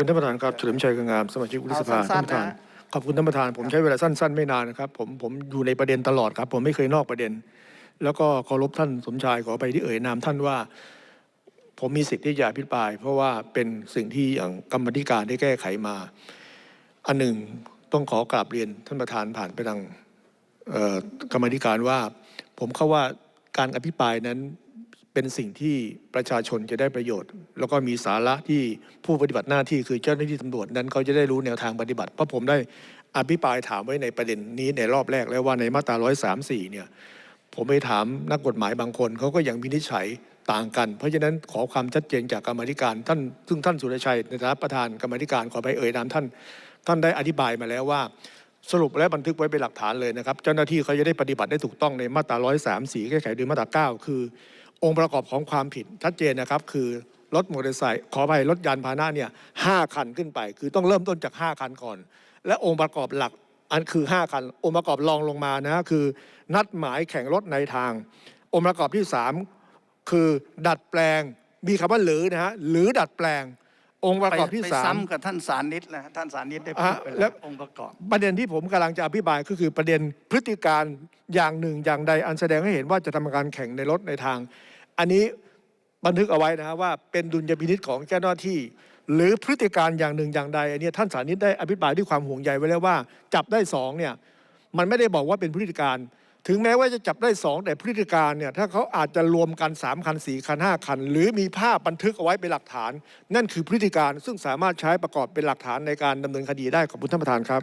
คุณท่านประธานครับเฉลิมชัยกังงามสมาชิกวุฒิสภาเอาสั้ท่านนประธานๆนะขอบคุณท่านประธานผมใช้เวลาสั้น ๆ ไม่นานนะครับผมผมอยู่ในประเด็นตลอดครับ ผมไม่เคยนอกประเด็น แล้วก็เคารพท่านสมชายขอไปที่เอ่ยนามท่านว่า ผมมีสิทธิ์ที่จะอภิปราย เพราะว่าเป็นสิ่งที่อย่างกรรมธิการได้แก้ไขมา อันหนึ่งต้องขอกราบเรียนท่านประธานผ่านไปทางเอ่อกรรมธิการว่า ผมเข้าว่าการอภิปรายนั้น เป็นสิ่งที่ประชาชนจะได้ประโยชน์ แล้วก็มีสาระที่ผู้ปฏิบัติหน้าที่คือเจ้าหน้าที่ตำรวจนั้นเขาจะได้รู้แนวทางปฏิบัติ เพราะผมได้อภิปรายถามไว้ในประเด็นนี้ในรอบแรกแล้วว่าในมาตรา 134 เนี่ยผมไปถามนักกฎหมายบางคนเขาก็ยังวินิจฉัยต่างกัน เพราะฉะนั้นขอความชัดเจนจากกรรมธิการ ท่านซึ่งท่านสุรชัยในฐานะประธานกรรมธิการขอไปเอ่ยนามท่าน ท่านได้อธิบายมาแล้วว่า สรุปและบันทึกไว้เป็นหลักฐานเลยนะครับ เจ้าหน้าที่เขาจะได้ปฏิบัติได้ถูกต้องในมาตรา 134 แก้ไขโดยมาตรา 9 คือ องค์ประกอบของความผิดชัดเจนนะครับคือรถมอเตอร์ไซค์ขอไปรถยานพาหนะเนี่ยห้าคันขึ้นไป คือต้องเริ่มต้นจาก 5 คันก่อน และองค์ประกอบหลักอันคือ 5 คัน องค์ประกอบรองลงมานะคือ นัดหมายแข่งรถในทาง องค์ประกอบที่ 3 คือดัดแปลงมีคำว่าหรือนะฮะหรือดัดแปลง องค์ประกอบที่ไปสามซ้ำกับท่านสารนิดนะท่านสารนิดได้พูดอะไปแล้แล้ววองค์ประกอบ ประเด็นที่ผมกำลังจะอภิปรายก็คือประเด็นพฤติการอย่างหนึ่งอย่างใดอันแสดงให้เห็นว่าจะทำการแข่งในรถในทาง อันนี้บันทึกเอาไว้นะฮะว่าเป็นดุลยพินิษของเจ้าหน้าที่ หรือพฤติการอย่างหนึ่งอย่างใดอันเนี้ยท่านสานิตได้อภิปรายด้วยความห่วงใยไว้แล้วว่า จับได้สองเนี่ยมันไม่ได้บอกว่าเป็นพฤติการ ถึงแม้ว่าจะจับได้สองแต่พฤติการเนี่ยถ้าเขาอาจจะรวมกันสามคันสี่คันห้าคัน หรือมีภาพบันทึกเอาไว้เป็นหลักฐาน นั่นคือพฤติการซึ่งสามารถใช้ประกอบเป็นหลักฐานในการดำเนินคดีได้ขอบคุณท่านประธานครับ